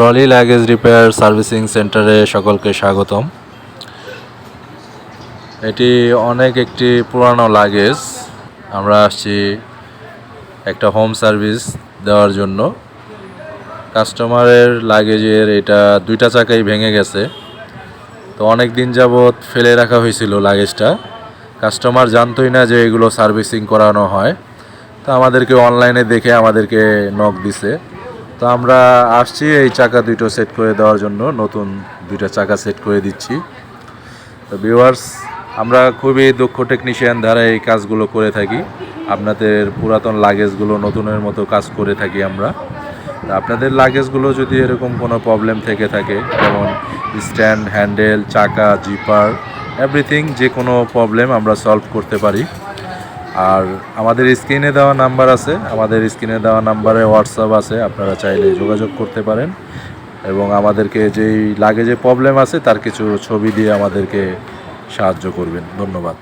Trolley luggage repair servicing সেন্টারে সকলকে স্বাগতম। এটি অনেক একটি পুরানো লাগেজ। আমরা আসছি একটা হোম সার্ভিস দেওয়ার জন্য। কাস্টমারের লাগেজের এটা দুইটা চাকাই ভেঙে গেছে। তো অনেক দিন যাবৎ ফেলে রাখা হয়েছিল লাগেজটা। কাস্টমার জানতোই না যে এগুলো সার্ভিসিং করানো হয়। তো আমাদেরকে অনলাইনে দেখে আমাদেরকে নক দিছে। তো আমরা আসছি এই চাকা দুটো সেট করে দেওয়ার জন্য। নতুন দুইটা চাকা সেট করে দিচ্ছি। তো ভিউয়ার্স আমরা খুবই দক্ষ টেকনিশিয়ান দ্বারা এই কাজগুলো করে থাকি। আপনাদের পুরাতন লাগেজগুলো নতুনের মতো কাজ করে থাকি আমরা। আপনাদের লাগেজগুলো যদি এরকম কোনো প্রবলেম থেকে থাকে, যেমন স্ট্যান্ড হ্যান্ডেল চাকা জিপার এভরিথিং যে কোনো প্রবলেম আমরা সলভ করতে পারি। আর আমাদের স্ক্রিনে দেওয়া নাম্বার আছে। আমাদের স্ক্রিনে দেওয়া নাম্বারে হোয়াটসঅ্যাপ আছে, আপনারা চাইলে যোগাযোগ করতে পারেন। এবং আমাদেরকে যেই লাগে যে প্রবলেম আছে, তার কিছু ছবি দিয়ে আমাদেরকে সাহায্য করবেন। ধন্যবাদ।